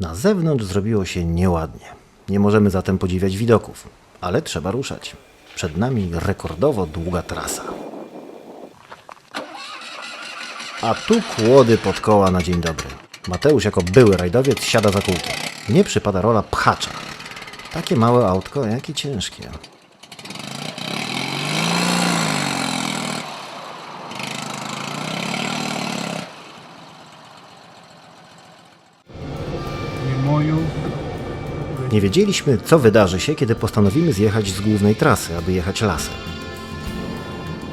Na zewnątrz zrobiło się nieładnie. Nie możemy zatem podziwiać widoków, ale trzeba ruszać. Przed nami rekordowo długa trasa. A tu kłody pod koła na dzień dobry. Mateusz jako były rajdowiec siada za kółkiem. Nie przypada rola pchacza. Takie małe autko, jakie ciężkie. Nie wiedzieliśmy, co wydarzy się, kiedy postanowimy zjechać z głównej trasy, aby jechać lasem.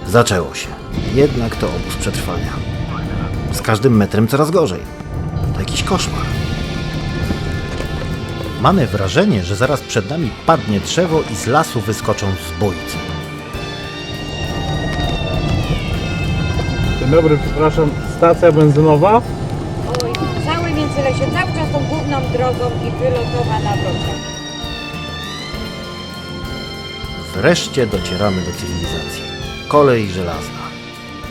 Zaczęło się. Jednak to obóz przetrwania. Z każdym metrem coraz gorzej. To jakiś koszmar. Mamy wrażenie, że zaraz przed nami padnie drzewo i z lasu wyskoczą zbójcy. Dzień dobry, przepraszam, stacja benzynowa? Oj, całe Międzylesie, cały czas tą główną drogą i wylotowa na. Wreszcie docieramy do cywilizacji. Kolej żelazna.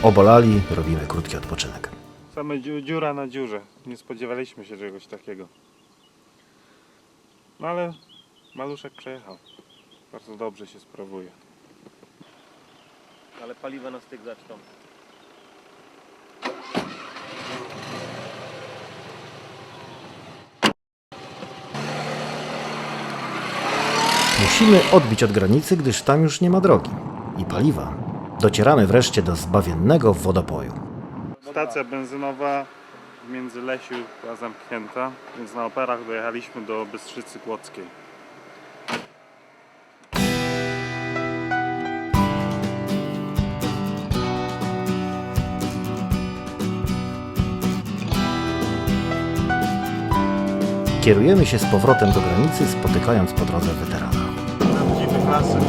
Obolali, robimy krótki odpoczynek. Same dziu- dziura na dziurze. Nie spodziewaliśmy się czegoś takiego. No ale maluszek przejechał. Bardzo dobrze się sprawuje. Ale paliwa na styk zaczną. Musimy odbić od granicy, gdyż tam już nie ma drogi. I paliwa. Docieramy wreszcie do zbawiennego wodopoju. Stacja benzynowa w Międzylesiu była zamknięta, więc na operach dojechaliśmy do Bystrzycy Kłodzkiej. Kierujemy się z powrotem do granicy, spotykając po drodze weterana. Prawdziwy klasyk.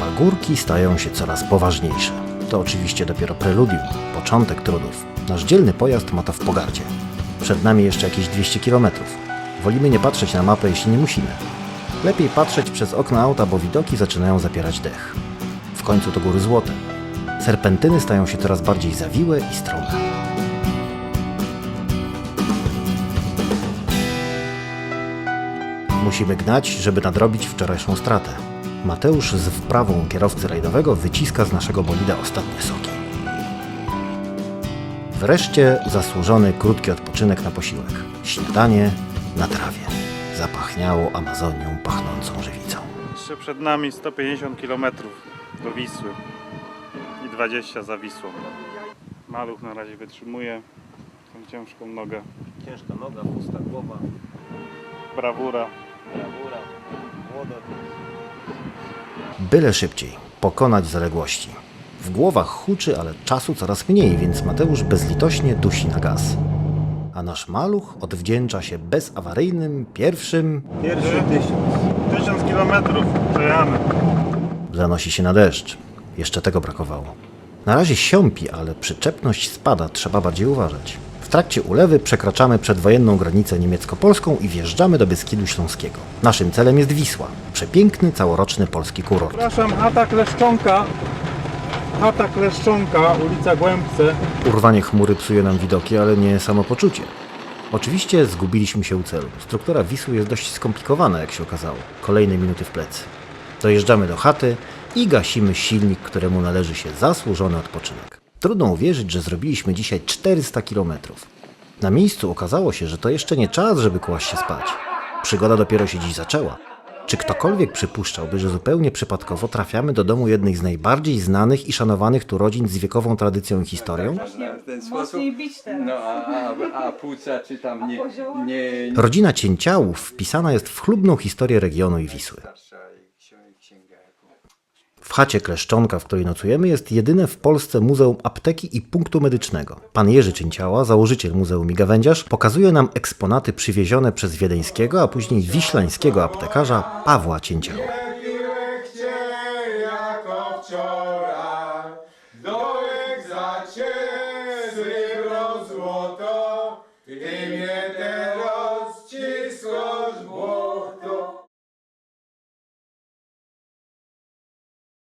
Pagórki stają się coraz poważniejsze. To oczywiście dopiero preludium, początek trudów. Nasz dzielny pojazd ma to w pogardzie. Przed nami jeszcze jakieś 200 km. Wolimy nie patrzeć na mapę, jeśli nie musimy. Lepiej patrzeć przez okna auta, bo widoki zaczynają zapierać dech. W końcu to góry złote. Serpentyny stają się coraz bardziej zawiłe i strome. Musimy gnać, żeby nadrobić wczorajszą stratę. Mateusz z wprawą kierowcy rajdowego wyciska z naszego bolida ostatnie soki. Wreszcie zasłużony krótki odpoczynek na posiłek. Śniadanie na trawie. Zapachniało Amazonią pachnącą żywicą. Jeszcze przed nami 150 km do Wisły i 20 za Wisłą. Maluch na razie wytrzymuje tą ciężką nogę. Ciężka noga, pusta głowa, Brawura. Byle szybciej, pokonać zaległości. W głowach huczy, ale czasu coraz mniej, więc Mateusz bezlitośnie dusi na gaz. A nasz maluch odwdzięcza się bezawaryjnym pierwszym Pierwszy tysiąc. 1000 km przejechany. Zanosi się na deszcz. Jeszcze tego brakowało. Na razie siąpi, ale przyczepność spada, trzeba bardziej uważać. W trakcie ulewy przekraczamy przedwojenną granicę niemiecko-polską i wjeżdżamy do Beskidu Śląskiego. Naszym celem jest Wisła. Przepiękny, całoroczny polski kurort. Przepraszam, atak Leszczonka. Atak Leszczonka, ulica Głębce. Urwanie chmury psuje nam widoki, ale nie samopoczucie. Oczywiście zgubiliśmy się u celu. Struktura Wisły jest dość skomplikowana, jak się okazało. Kolejne minuty w plecy. Dojeżdżamy do chaty i gasimy silnik, któremu należy się zasłużony odpoczynek. Trudno uwierzyć, że zrobiliśmy dzisiaj 400 km. Na miejscu okazało się, że to jeszcze nie czas, żeby kłaść się spać. Przygoda dopiero się dziś zaczęła. Czy ktokolwiek przypuszczałby, że zupełnie przypadkowo trafiamy do domu jednej z najbardziej znanych i szanowanych tu rodzin z wiekową tradycją i historią? w ten sposób. No, a, a, a płuca czy tam nie, nie, Rodzina Cięciałów wpisana jest w chlubną historię regionu i Wisły. W chacie Kleszczonka, w której nocujemy, jest jedyne w Polsce Muzeum Apteki i Punktu Medycznego. Pan Jerzy Cięciała, założyciel Muzeum i Gawędziarz, pokazuje nam eksponaty przywiezione przez wiedeńskiego, a później wiślańskiego aptekarza Pawła Cięciała.